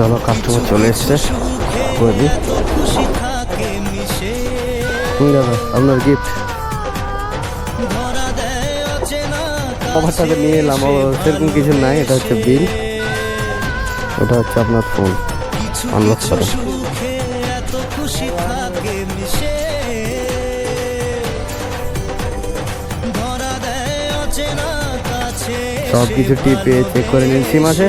চলো কাস্টমার চলে এসছে। করে আপনার গিফট অচেনা কভারটাকে নিয়ে এলাম সেরকম কিছু নাই, এটা হচ্ছে বিল এটা হচ্ছে আপনার ফোন আনলক করে। সব কিছু টিপে চেক করে নিন সিম আছে?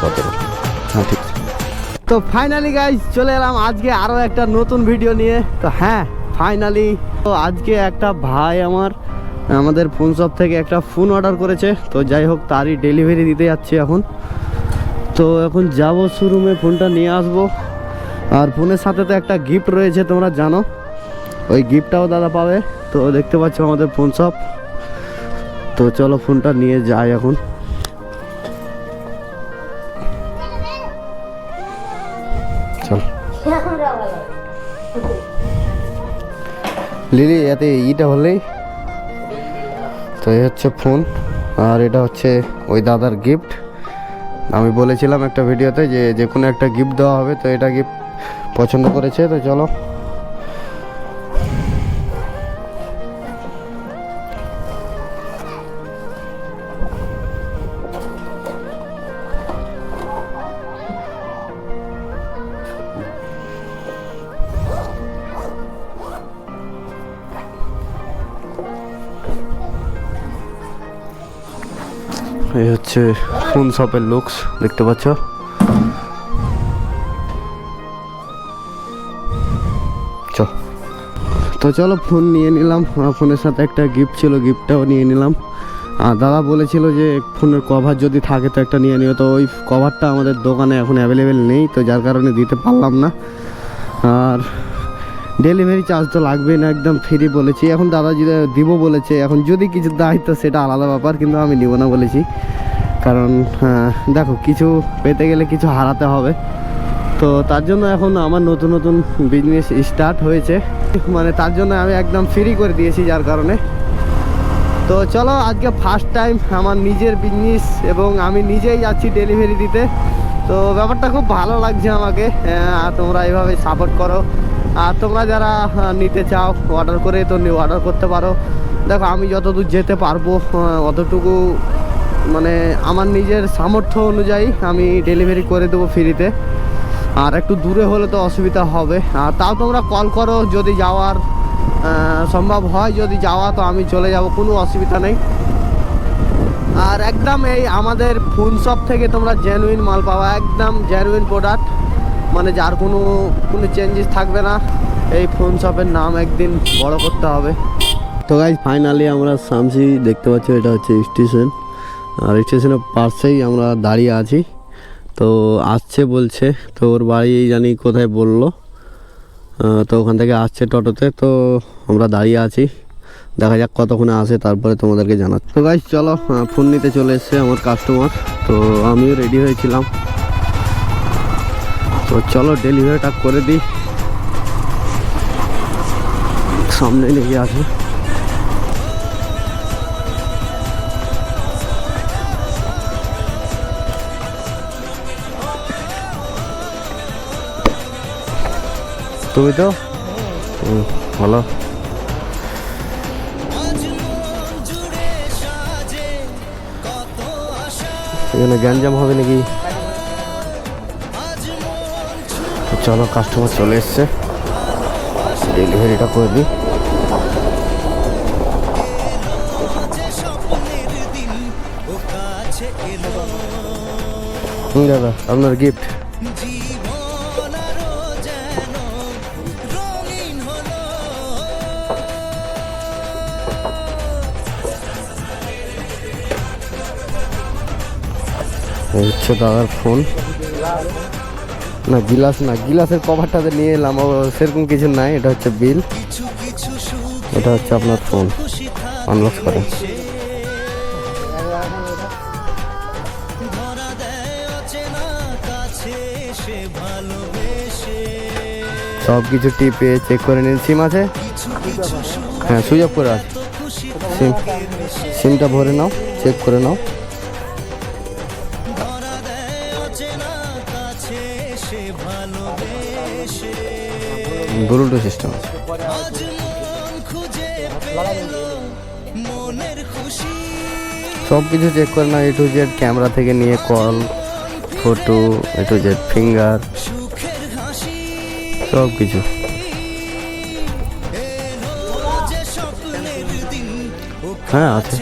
সতেরো। হ্যাঁ ঠিক। তো ফাইনালি গাইজ চলে এলাম আজকে আরও একটা নতুন ভিডিও নিয়ে। তো হ্যাঁ ফাইনালি তো আজকে একটা ভাই আমার, আমাদের ফোন শপ থেকে একটা ফোন অর্ডার করেছে। তো যাই হোক, তারই ডেলিভারি দিতে যাচ্ছি এখন। তো এখন যাব শোরুমে ফোনটা নিয়ে আসব। আর ফোনের সাথে তো একটা গিফট রয়েছে, তোমরা জানো। ওই গিফটটাও দাদা পাবে। তো দেখতে পাচ্ছ আমাদের ফোন শপ তো চলো ফোনটা নিয়ে যাই এখন। লিলি এতে ইটা হলেই। তো এই হচ্ছে ফোন, আর এটা হচ্ছে ওই দাদার গিফট। আমি বলেছিলাম একটা ভিডিওতে যে যে কোনো একটা গিফট দেওয়া হবে, তো এটা গিফট পছন্দ করেছে, তো চলো। এই হচ্ছে ফোন শপের লুকস দেখতে পাচ্ছ? তো চলো ফোন নিয়ে নিলাম। আমার ফোনের সাথে একটা গিফট ছিল গিফটটাও নিয়ে নিলাম। আর দাদা বলেছিল যে ফোনের কভার যদি থাকে তো একটা নিয়ে নিও। তো ওই কভারটা আমাদের দোকানে এখন অ্যাভেলেবেল নেই, তো যার কারণে দিতে পারলাম না। আর ডেলিভারি চার্জ তো লাগবে না একদম ফ্রি বলেছি। এখন দাদা যদি দিব বলেছে এখন যদি কিছু দেয় তো সেটা আলাদা ব্যাপার কিন্তু আমি নিব না বলেছি। কারণ দেখো কিছু পেতে গেলে কিছু হারাতে হবে। তো তার জন্য এখন আমার নতুন নতুন বিজনেস স্টার্ট হয়েছে। মানে তার জন্য আমি একদম ফ্রি করে দিয়েছি যার কারণে। তো চলো আজকে ফার্স্ট টাইম আমার নিজের বিজনেস এবং আমি নিজেই যাচ্ছি ডেলিভারি দিতে। তো ব্যাপারটা খুব ভালো লাগছে আমাকে আহ, আর তোমরা এইভাবে সাপোর্ট করো। আর তোমরা যারা নিতে চাও অর্ডার করে তো অর্ডার করতে পারো। দেখো, আমি যতদূর যেতে পারব অতটুকু মানে আমার নিজের সামর্থ্য অনুযায়ী আমি ডেলিভারি করে দেবো ফ্রিতে আর একটু দূরে হলে তো অসুবিধা হবে। আর তাও তোমরা কল করো, যদি যাওয়ার সম্ভব হয়, যদি যাওয়া, তো আমি চলে যাব, কোনো অসুবিধা নেই। আর একদম এই আমাদের ফোন শপ থেকে তোমরা জেনুইন মাল পাওয়া একদম জেনুইন প্রোডাক্ট মানে যার কোনো কোনো চেঞ্জেস থাকবে না। এই ফোন শপের নাম একদিন বড় করতে হবে। তো গাইজ ফাইনালি আমরা সামসি দেখতে পাচ্ছি, এটা হচ্ছে স্টেশন আর স্টেশনের পাশেই আমরা দাঁড়িয়ে আছি। তো আসছে বলছে, তো ওর বাড়ি জানি কোথায় বলল। তো ওখান থেকে আসছে টোটোতে, তো আমরা দাঁড়িয়ে আছি। দেখা যাক কতক্ষণে আসে, তারপরে তোমাদেরকে জানাচ্ছি। তো গাইজ চলো ফোন নিতে চলে এসছে আমার কাস্টমার তো আমিও রেডি হয়েছিলাম। তো চলো ডেলিভারিটা করে দিই। সামনে লেগে আছে। তুমি তো? ভালো। এখানে গ্যাঞ্জাম হবে নাকি? চলো কাস্টমার চলে এসছে। ডেলিভারিটা করে দিই। দাদা আপনার গিফট হচ্ছে দাদার ফোন না, গিলাস না, গিলাসের কভারটাতে নিয়ে এলাম সেরকম কিছু নাই, এটা হচ্ছে বিল এটা হচ্ছে আপনার ফোন থাকে করেন সব কিছু টিপে চেক করে নিন সিম আছে? হ্যাঁ অফ করে আছে সিম সিমটা ভরে নাও চেক করে নাও। Bluetooth system. আছে সব কিছু চেক করে নাও এ টু জেড ক্যামেরা থেকে নিয়ে call photo A to Z finger সব কিছু হ্যাঁ আছে।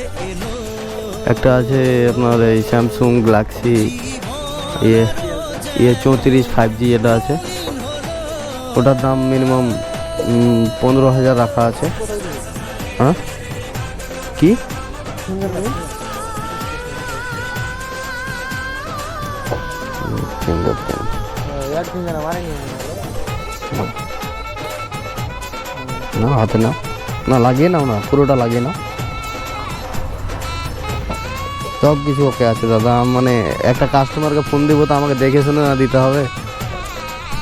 একটা আছে আপনার এই স্যামসুং গ্যালাক্সি ইয়ে ইয়ে চৌত্রিশ ফাইভ জি এটা আছে। ওটার দাম মিনিমাম পনেরো হাজার রাখা আছে। হ্যাঁ? কি? না, হাতে না না, লাগিয়ে নাও না, পুরোটা লাগিয়ে নাও। সব কিছু ওকে আছে দাদা মানে একটা কাস্টমারকে ফোন দিব তো আমাকে দেখে শুনে না দিতে হবে।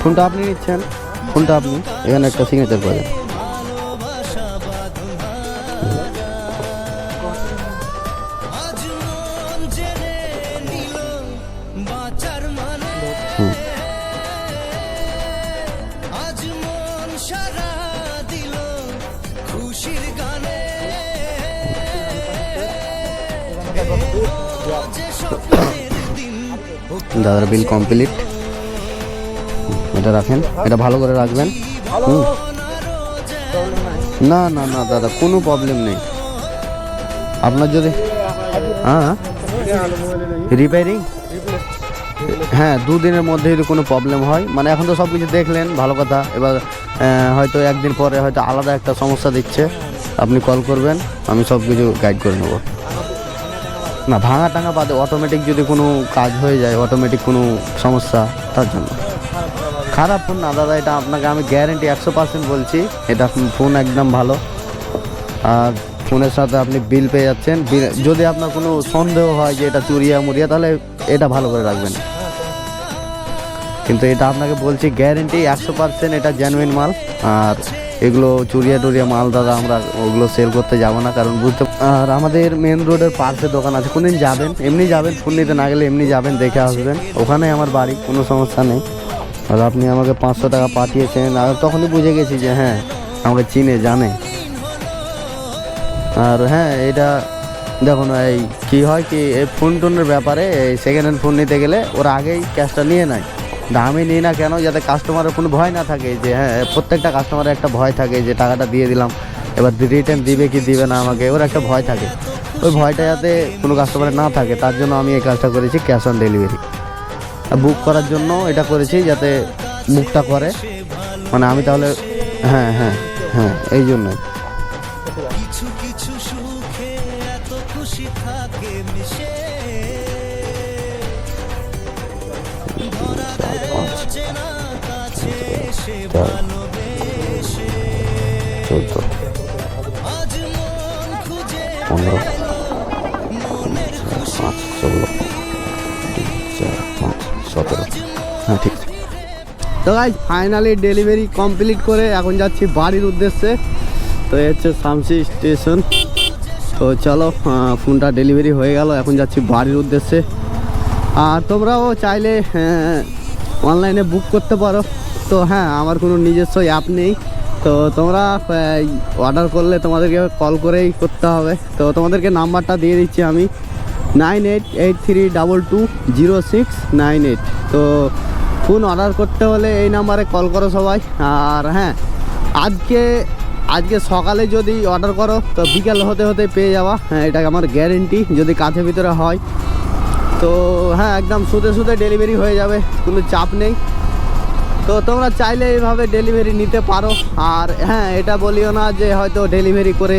ফোনটা আপনি নিচ্ছেন। ফোনটা আপনি এখানে একটা সিগনেচার করে দেন দাদার বিল কমপ্লিট এটা রাখেন। এটা ভালো করে রাখবেন। না না না, দাদা, কোনো প্রবলেম নেই। আপনার যদি হ্যাঁ রিপেয়ারিং হ্যাঁ দুদিনের মধ্যে যদি কোনো প্রবলেম হয় মানে এখন তো সব কিছু দেখলেন, ভালো কথা। এবার হয়তো একদিন পরে হয়তো আলাদা একটা সমস্যা দিচ্ছে। আপনি কল করবেন, আমি সব কিছু গাইড করে নেব। না, ভাঙা টাঙা বাদে অটোমেটিক যদি কোনো কাজ হয়ে যায় অটোমেটিক কোনো সমস্যা, তার জন্য। খারাপ ফোন না, দাদা, এটা আপনাকে আমি গ্যারেন্টি একশো পার্সেন্ট বলছি। এটা ফোন একদম ভালো। আর ফোনের সাথে আপনি বিল পেয়ে যাচ্ছেন। যদি আপনার কোনো সন্দেহ হয় যে এটা চুরিয়া মুড়িয়া তাহলে এটা ভালো করে রাখবেন। কিন্তু এটা আপনাকে বলছি গ্যারেন্টি একশো পার্সেন্ট এটা জেনুইন মাল। আর এগুলো চুরিয়া টুরিয়া মাল, দাদা, আমরা ওগুলো সেল করতে যাব না, কারণ বুঝতে আর আমাদের মেন রোডের পার্শ্বে দোকান আছে। কোনদিন যাবেন? এমনি যাবেন ফোন নিতে না গেলে এমনি যাবেন, দেখে আসবেন। ওখানে আমার বাড়ি, কোনো সমস্যা নেই। আর আপনি আমাকে পাঁচশো টাকা পাঠিয়েছেন, আর তখনই বুঝে গেছি যে হ্যাঁ আমাকে চিনে, জানে। আর হ্যাঁ এটা দেখুন এই কি হয় কি, এই ফোন টোনের ব্যাপারে এই সেকেন্ড হ্যান্ড ফোন নিতে গেলে ওরা আগেই ক্যাশটা নিয়ে নেয়। দামি নিই না কেন, যাতে কাস্টমারের কোনো ভয় না থাকে, যে হ্যাঁ প্রত্যেকটা কাস্টমারের একটা ভয় থাকে যে টাকাটা দিয়ে দিলাম, এবার রিটার্ন দিবে কি দিবে না আমাকে, ওর একটা ভয় থাকে। ওই ভয়টা যাতে কোনো কাস্টমারের না থাকে, তার জন্য আমি এই কাজটা করেছি ক্যাশ অন ডেলিভারি বুক করার জন্য এটা করেছি যাতে বুকটা করে। মানে আমি তাহলে হ্যাঁ হ্যাঁ হ্যাঁ এই ভালোবেসে চোদ্দ পনেরো পাঁচ ষোলো। সতেরো। হ্যাঁ ঠিক। আছে তো গাইজ ফাইনালি ডেলিভারি কমপ্লিট করে এখন যাচ্ছি বাড়ির উদ্দেশ্যে। তো এই হচ্ছে শামসি স্টেশন। তো চলো ফোনটা ডেলিভারি হয়ে গেল, এখন যাচ্ছি বাড়ির উদ্দেশ্যে। আর তোমরাও চাইলে অনলাইনে বুক করতে পারো। তো হ্যাঁ আমার কোনো নিজস্ব অ্যাপ নেই। তো তোমরা অর্ডার করলে তোমাদেরকে কল করেই করতে হবে। তো তোমাদেরকে নাম্বারটা দিয়ে দিচ্ছি আমি। Nine eight eight three double two zero six nine eight. তো ফোন অর্ডার করতে হলে এই নাম্বারে কল করো সবাই। আর হ্যাঁ আজকে আজকে সকালে যদি অর্ডার করো, তো বিকেল হতে হতে পেয়ে যাওয়া হ্যাঁ এটা আমার গ্যারেন্টি, যদি কাছের ভিতরে হয়। তো হ্যাঁ একদম সুদে সুদে ডেলিভারি হয়ে যাবে, কোনো চাপ নেই। তো তোমরা চাইলে এইভাবে ডেলিভারি নিতে পারো। আর হ্যাঁ এটা বলিও না যে হয়তো ডেলিভারি করে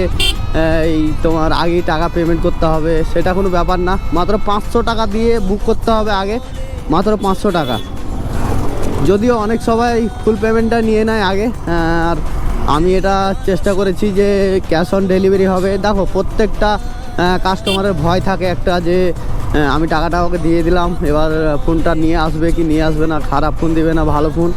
এই তোমার আগেই টাকা পেমেন্ট করতে হবে, সেটা কোনো ব্যাপার না। মাত্র পাঁচশো টাকা দিয়ে বুক করতে হবে আগে, মাত্র পাঁচশো টাকা। যদিও অনেক সবাই ফুল পেমেন্টটা নিয়ে নেয় আগে আর আমি এটা চেষ্টা করেছি যে ক্যাশ অন ডেলিভারি হবে। দেখো, প্রত্যেকটা কাস্টমারের ভয় থাকে একটা যে আমি টাকাটা ওকে দিয়ে দিলাম, এবার ফোনটা নিয়ে আসবে কি নিয়ে আসবে না, খারাপ ফোন দিবে না, ভালো ফোন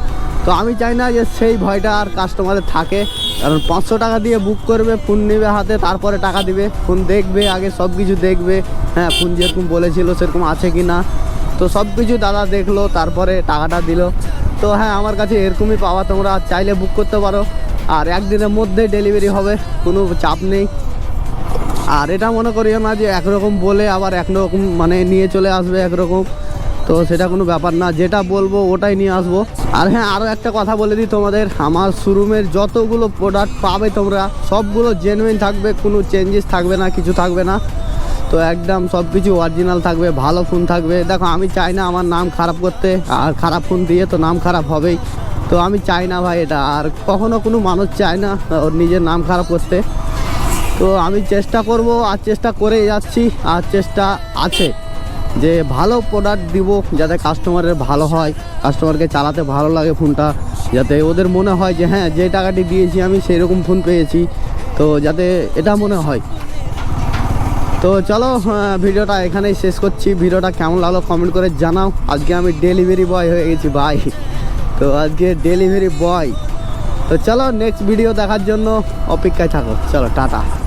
তো আমি চাই না যে সেই ভয়টা আর কাস্টমারের থাকে। কারণ পাঁচশো টাকা দিয়ে বুক করবে ফোন নেবে হাতে, তারপরে টাকা দিবে। ফোন দেখবে, আগে সব কিছু দেখবে। হ্যাঁ ফোন যেরকম বলেছিল সেরকম আছে কি না তো সব কিছু দাদা দেখল, তারপরে টাকাটা দিল। তো হ্যাঁ আমার কাছে এরকমই পাওয়া তোমরা চাইলে বুক করতে পারো। আর একদিনের মধ্যে ডেলিভারি হবে, কোনো চাপ নেই। আর এটা মনে করিও না যে একরকম বলে আবার একরকম মানে নিয়ে চলে আসবে একরকম। তো সেটা কোনো ব্যাপার না, যেটা বলব ওটাই নিয়ে আসব। আর হ্যাঁ আরও একটা কথা বলে দিই তোমাদের, আমার শোরুমের যতগুলো প্রোডাক্ট পাবে তোমরা, সবগুলো জেনুইন থাকবে, কোনো চেঞ্জেস থাকবে না, কিছু থাকবে না। তো একদম সব কিছু অরিজিনাল থাকবে, ভালো ফোন থাকবে। দেখো, আমি চাই না আমার নাম খারাপ করতে, আর খারাপ ফোন দিয়ে তো নাম খারাপ হবেই। তো আমি চাই না ভাই এটা, আর কখনো কোনো মানুষ চায় না ওর নিজের নাম খারাপ করতে। তো আমি চেষ্টা করব, আর চেষ্টা করে যাচ্ছি, আর চেষ্টা আছে। যে ভালো প্রোডাক্ট দিব যাতে কাস্টমারের ভালো হয় কাস্টমারকে চালাতে ভালো লাগে ফোনটা যাতে ওদের মনে হয় যে হ্যাঁ যে টাকাটি দিয়েছি আমি সেই রকম ফোন পেয়েছি। তো যাতে এটা মনে হয়। তো চলো আহ, ভিডিওটা এখানেই শেষ করছি। ভিডিওটা কেমন লাগল কমেন্ট করে জানাও। আজকে আমি ডেলিভারি বয় হয়ে গেছি ভাই। তো আজকে ডেলিভারি বয় তো চলো নেক্সট ভিডিও দেখার জন্য অপেক্ষায় থাকো। চলো টাটা।